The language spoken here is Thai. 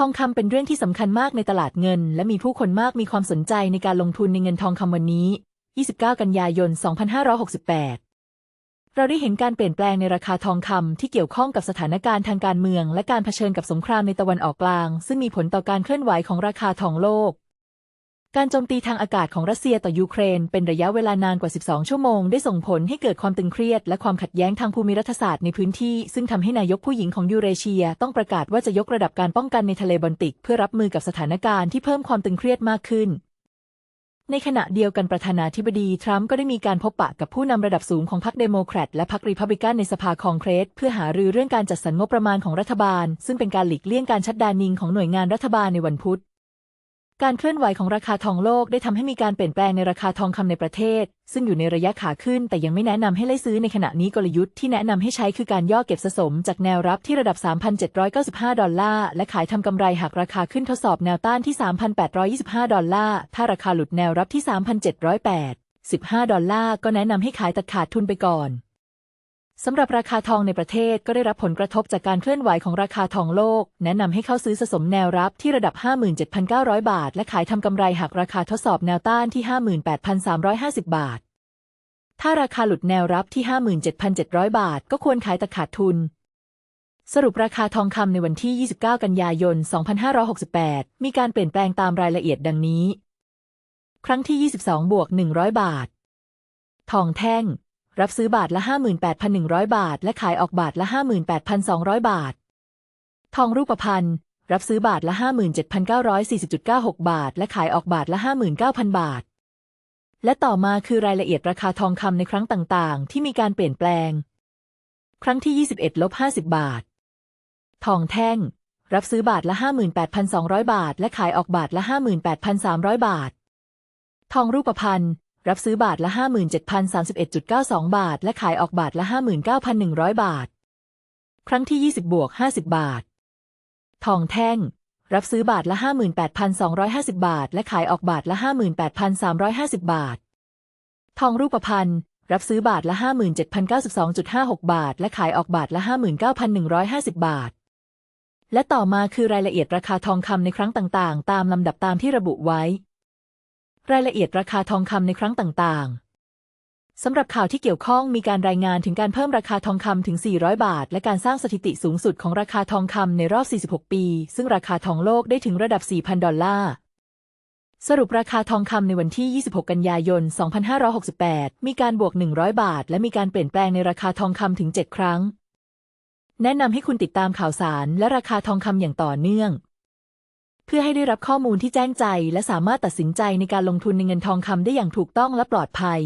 ทองคำเป็นเรื่องที่สำคัญมากในตลาดเงิน และมีผู้คนมากมีความสนใจในการลงทุนในเงินทองคำวันนี้ 29 กันยายน 2568 เราได้เห็นการเปลี่ยนแปลงในราคาทองคำที่เกี่ยวข้องกับสถานการณ์ทางการเมือง และการเผชิญกับสงครามในตะวันออกกลาง ซึ่งมีผลต่อการเคลื่อนไหวของราคาทองโลก การโจมตีทางอากาศของรัสเซียต่อยูเครนเป็นระยะเวลานานกว่า 12 ชั่วโมง ได้ส่งผลให้เกิดความตึงเครียด และความขัดแย้งทางภูมิรัฐศาสตร์ในพื้นที่ ซึ่งทำให้นายกผู้หญิงของยูเรเชีย ต้องประกาศว่าจะยกระดับการป้องกันในทะเลบอลติก เพื่อรับมือกับสถานการณ์ที่เพิ่มความตึงเครียดมากขึ้น ในขณะเดียวกันประธานาธิบดีทรัมป์ก็ได้มีการพบปะกับผู้นำระดับสูงของพรรคเดโมแครตและพรรครีพับลิกันในสภาคองเกรสเพื่อหารือเรื่องการจัดสรรงบประมาณของรัฐบาล ซึ่งเป็นการหลีกเลี่ยงการชัดดานิงของหน่วยงานรัฐบาลในวันพุธ การเคลื่อนไหวของราคาทองโลกได้ทำให้มีการเปลี่ยนแปลงในราคาทองคำในประเทศ ซึ่งอยู่ในระยะขาขึ้น แต่ยังไม่แนะนำให้ไล่ซื้อในขณะนี้กลยุทธ์ที่แนะนำให้ใช้คือการย่อเก็บสะสม จากแนวรับที่ระดับ 3,795 ดอลลาร์ และขายทำกำไรหากราคาขึ้นทดสอบแนวต้านที่ 3,825 ดอลลาร์ ถ้าราคาหลุดแนวรับที่ 3,7815 ดอลลาร์ก็แนะนำให้ขายตัดขาดทุนไปก่อน สำหรับราคาทองในประเทศก็ได้รับผลกระทบจากการเคลื่อนไหวของราคาทองโลก แนะนำให้เข้าซื้อสะสมแนวรับที่ระดับ 57,900 บาท และขายทำกำไรหากราคาทดสอบแนวต้านที่ 58,350 บาท ถ้าราคาหลุดแนวรับที่ 57,700 บาท ก็ควรขายแต่ขาดทุน สรุปราคาทองคำในวันที่ 29 กันยายน 2568 มีการเปลี่ยนแปลงตามรายละเอียดดังนี้ ครั้งที่ 22 บวก 100 บาท ทองแท่ง รับซื้อบาทละ 58,100 บาท และขายออกบาทละ 58,200 บาท ทองรูปพรรณรับซื้อบาทละ 57,940.96 บาท และขายออกบาทละ 59,000 บาท และต่อมาคือรายละเอียดราคาทองคำในครั้งต่างๆ ที่มีการเปลี่ยนแปลง ครั้งที่ 21ลบ50 บาท ทองแท่ง รับซื้อบาทละ 58,200 บาท และขายออกบาทละ 58,300 บาท ทองรูปพรรณ รับซื้อบาทละ 57,031.92 บาท และขายออกบาทละ 59,100 บาท ครั้งที่ 20 บวก 50 บาท ทองแท่ง รับซื้อบาทละ 58,250 บาท และขายออกบาทละ 58,350 บาท ทองรูปพรรณรับซื้อบาทละ 57,092.56 บาท และขายออกบาทละ 59,150 บาท และต่อมาคือรายละเอียดราคาทองคำในครั้งต่างๆ ตามลำดับตามที่ระบุไว้ รายละเอียดราคาทองคำในครั้งต่างๆ สำหรับข่าวที่เกี่ยวข้องมีการรายงานถึงการเพิ่มราคาทองคำถึง 400 บาท และการสร้างสถิติสูงสุดของราคาทองคำในรอบ 46 ปี ซึ่งราคาทองโลกได้ถึงระดับ 4,000 ดอลลาร์สรุปราคาทองคำในวันที่ 26 กันยายน 2568 มีการบวก 100 บาท และมีการเปลี่ยนแปลงในราคาทองคำถึง 7 ครั้ง แนะนำให้คุณติดตามข่าวสารและราคาทองคำอย่างต่อเนื่อง เพื่อให้ได้รับข้อมูลที่แจ้งใจ และสามารถตัดสินใจในการลงทุนในเงินทองคำได้อย่างถูกต้องและปลอดภัย